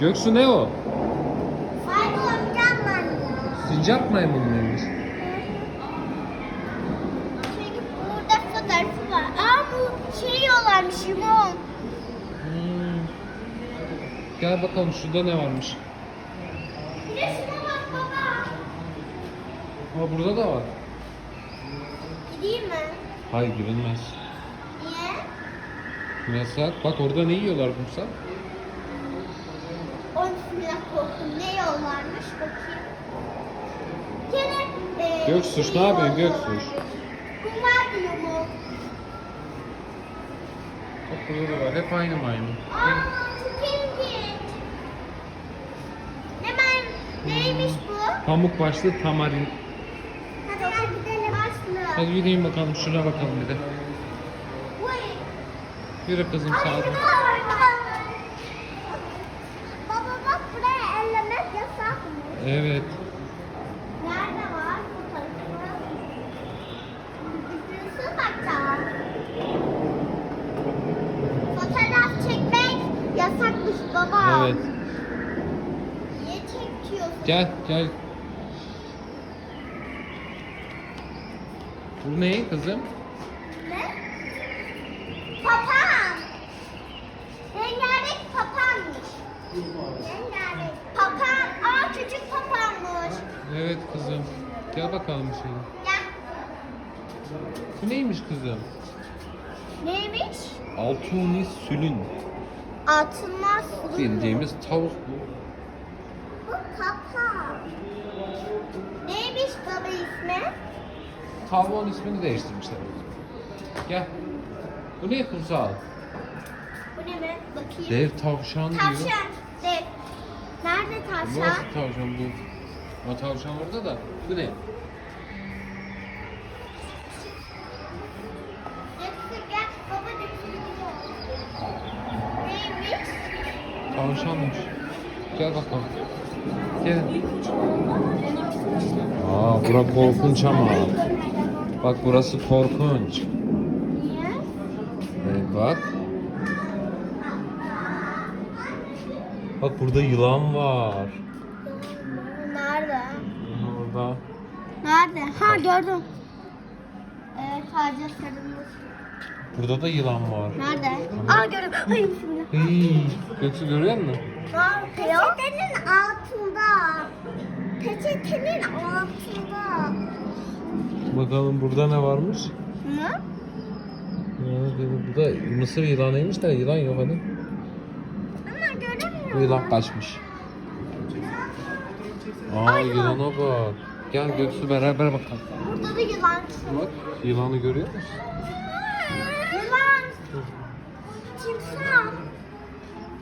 Göksu ne o? Sincap maymun muymuş? Çünkü burada fotoğrafı var. Aa bu şey yiyorlarmış limon. Hmm. Gel bakalım şurada ne varmış. Bir de şuna bak baba. Ama burada da var. Gideyim mi? Hayır girilmez. Niye? Yasak. Bak orada ne yiyorlar kumsal? Onun üstüne korktum. Ne yollarmış bakayım. Gene e, Göksuş, şey ne yapıyorsun? Kumlar diyor mu? Burada da var. Hep aynı maymun. Aa çok ilginç. Ne ben, neymiş bu? Pamuk başlı tamarin. Hadi gel gidelim. Başlı. Hadi yürüyün bakalım şuna bakalım bir de. Yürü kızım sağa. ne var? Baba bak buraya ellemek yasak mı? Evet. Nerede var fotoğrafı? Nasıl bakacağım? Fotoğraf çekmek yasakmış baba. Evet. Niye çekiyorsun? Gel gel. Bu ne kızım? Kızım. Gel bakalım şey. Gel. Bu neymiş kızım? Neymiş? Altuni sülün. Altınlar sulu. Bildiğimiz tavuk bu. Bu papağan. Neymiş baba ismi? Tavuğun ismini değiştirmişler. Gel. Bu ne kumsal? Bu ne be? Bakayım. Dev tavşan diyor. Tavşan. Dev. Nerede tavşan? nasıl tavşan bu? O tavşan orada da. Bu ne? Neymiş? Tavşanmış. Gel bakalım. Gel. Aa bura korkunç ama. Bak burası korkunç. Niye? Evet bak. Bak burada yılan var. Orada. Nerede? Ha gördüm. Evet sadece sarılmış. Burada da yılan var. Nerede? Aa gördüm. Ay bismillah. Hii, Göksu görüyor musun? Peçetenin altında. Peçetenin altında. Bakalım burada ne varmış? Ne? Bu da mısır yılanıymış da yılan yok hani. Ama Bu göremiyorum. yılan kaçmış. Aa yılana bak. Gel Göksu beraber bakalım. Burada da yılan. Bak yılanı görüyor musun? Yılan. Timsah.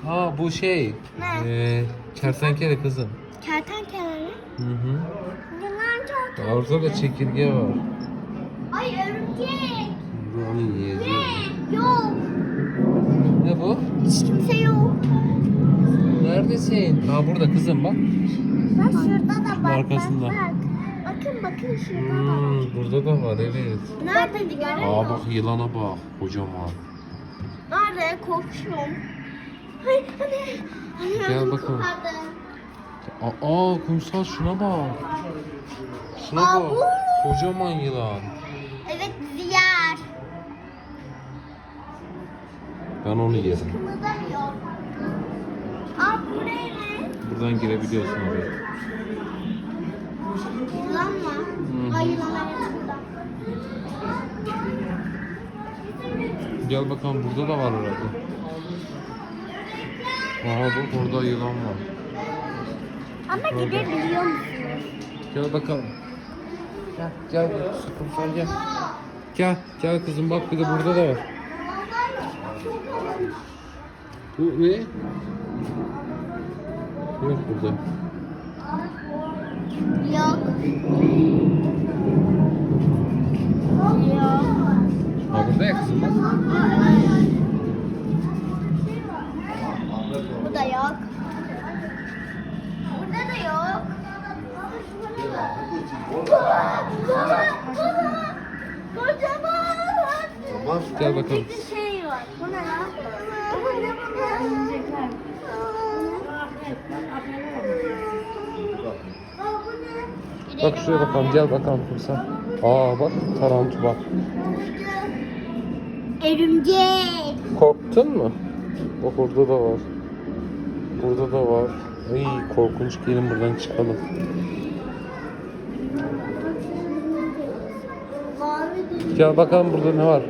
Ha bu şey. Ne? Ee, kertenkele kızım. Kertenkele mi? Hı hı. Yılan kertenkele. Orada da çekirge var. Ay örümcek. Bu onu yiyeceğim. Ne? Yok. Ne bu? Hiç kimse yok. Neredesin? Ha burada kızım bak. Bak şurada da bak. Arkasında. Bak, bak. Bakın bakın şurada da var. Hmm, burada da var evet. Nerede göremiyorum. Aa bak yılana bak kocaman. Nerede? Korkuyorum. Ay anne. Anne Gel bakalım. Aa, aa kumsal şuna bak. Şuna Aa, bak. bu. Kocaman yılan. Evet bizi yer. Ben onu yerim. Kımıldamıyor. Aa bu ne? Buradan girebiliyorsun oraya. Yılan mı? Hı. Ay yılan evet burada. Gel bakalım burada da var herhalde. Aha bak orada yılan var. Ama gidebiliyor musunuz? Gel bakalım. Gel gel kumsal gel. Gel gel kızım bak bir de burada da var. Bu ne? Yok burada. Yok. Yok. Ha burada ya kızım bak. Bu da yok. Burada da yok. Baba, baba, baba. Kocaman. Gel bakalım. Bir şey var. Bu ne lan? Bu ne? Bak şuraya bakalım gel bakalım kumsal. Aa bak tarantula. Örümcek. Korktun mu? Bak orada da var. Burada da var. Ay korkunç gelin buradan çıkalım. Gel bakalım burada ne var.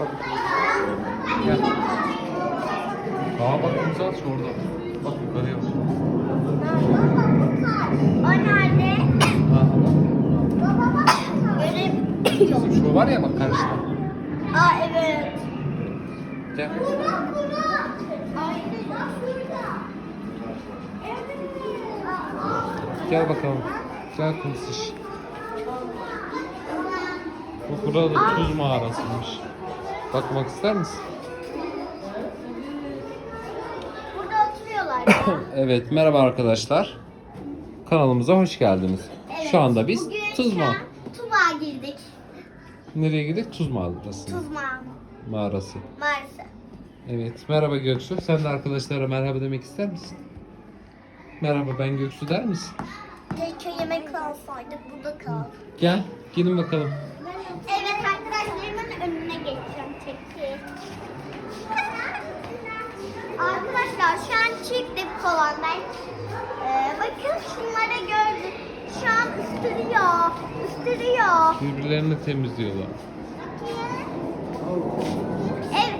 Var? Gel. Aa bak kumsal şu orada. Bak yukarıya bak. O nerede? Bak. Baba bak. Görebiliyorum. Şu var ya bak karşıda. Aa evet. Gel. Bak burada. Ay bak şurada. Evet. Gel bakalım. Gel kumsal. Bak burada da tuz mağarasıymış. Bakmak ister misin? Burada oturuyorlar ya. Evet merhaba arkadaşlar. Kanalımıza hoş geldiniz. Evet, Şu anda biz bugün Tuz şu Ma an Tuba girdik. Nereye gidelim? Tuz mağarası. Tuzma Mağarası. maalesef. Evet merhaba Göksu. Sen de arkadaşlara merhaba demek ister misin? Merhaba ben Göksu der misin? Keşke yemek alsaydık burada kal. Gel gelin bakalım. Evet arkadaşlarımın önüne geçeceğim çekil. Arkadaşlar şu an çıktık kolandan. Ee, bakın şunları gördük. Şu an ısırıyor. Isırıyor. Birbirlerini temizliyorlar. Bakın.